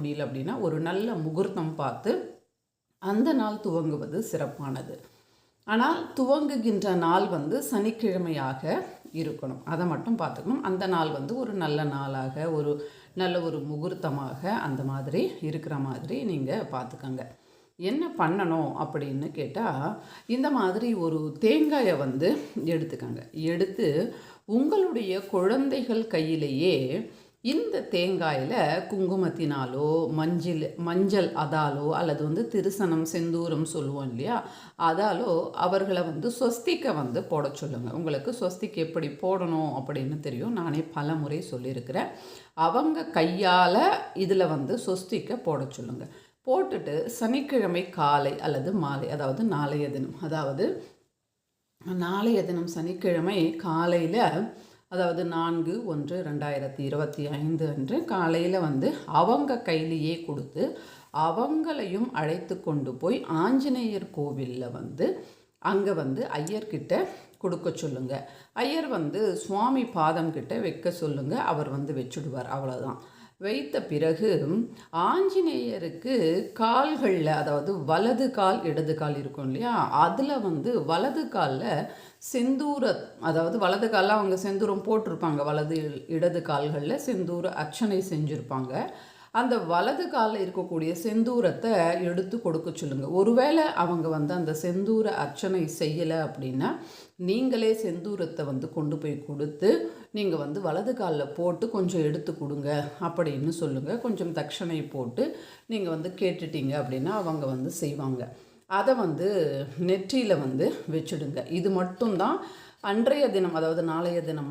முடியல அப்படின்னா ஒரு நல்ல முகூர்த்தம் பார்த்து அந்த நாள் துவங்குவது சிறப்பானது. ஆனால் துவங்குகின்ற நாள் வந்து சனிக்கிழமையாக இருக்கணும். அதை மட்டும் பார்த்துக்கணும். அந்த நாள் வந்து ஒரு நல்ல நாளாக ஒரு நல்ல ஒரு முகூர்த்தமாக அந்த மாதிரி இருக்கிற மாதிரி நீங்கள் பார்த்துக்கோங்க. என்ன பண்ணணும் அப்படின்னு கேட்டால் இந்த மாதிரி ஒரு தேங்காயை வந்து எடுத்துக்கோங்க. எடுத்து உங்களுடைய குழந்தைகள் கையிலேயே இந்த தேங்காயில் குங்குமத்தினாலோ மஞ்சள் மஞ்சள் அதாலோ அல்லது வந்து திருசனம் செந்தூரம் சொல்லுவோம் இல்லையா? அதாலோ அவர்களை வந்து ஸ்வஸ்திக்க வந்து போட சொல்லுங்கள் உங்களுக்கு ஸ்வஸ்திக்கு எப்படி போடணும் அப்படின்னு தெரியும். நானே பல முறை சொல்லியிருக்கிறேன். அவங்க கையால் இதில் வந்து ஸ்வஸ்திக்க போட சொல்லுங்கள் போட்டுட்டு சனிக்கிழமை காலை அல்லது மாலை அதாவது நாளைய தினம் அதாவது நாளைய தினம் சனிக்கிழமை காலையில் அதாவது நான்கு ஒன்று ரெண்டாயிரத்தி இருபத்தி ஐந்து அன்று காலையில் வந்து அவங்க கையிலேயே கொடுத்து அவங்களையும் அழைத்து கொண்டு போய் ஆஞ்சநேயர் கோவிலில் வந்து அங்கே வந்து ஐயர்கிட்ட கொடுக்க சொல்லுங்கள் ஐயர் வந்து சுவாமி பாதம் கிட்ட வைக்க சொல்லுங்கள் அவர் வந்து வச்சுடுவார். அவ்வளோதான் வைத்த பிறகு ஆஞ்சநேயருக்கு கால்களில் அதாவது வலது கால் இடது கால் இருக்கும் இல்லையா? அதில் வந்து வலது காலில் செந்தூர அதாவது வலது காலில் அவங்க செந்தூரம் போட்டிருப்பாங்க. வலது இடது கால்களில் செந்தூர அர்ச்சனை செஞ்சுருப்பாங்க. அந்த வலது காலில் இருக்கக்கூடிய செந்தூரத்தை எடுத்து கொடுக்க சொல்லுங்கள் ஒருவேளை அவங்க வந்து அந்த செந்தூர அர்ச்சனை செய்யலை அப்படின்னா நீங்களே செந்தூரத்தை வந்து கொண்டு போய் கொடுத்து நீங்கள் வந்து வலது காலில் போட்டு கொஞ்சம் எடுத்து கொடுங்க அப்படின்னு சொல்லுங்கள் கொஞ்சம் தட்சணை போட்டு நீங்கள் வந்து கேட்டுட்டீங்க அப்படின்னா அவங்க வந்து செய்வாங்க. அதை வந்து நெற்றியில் வந்து வச்சுடுங்க. இது மட்டும்தான் அன்றைய தினம் அதாவது நாளைய தினம்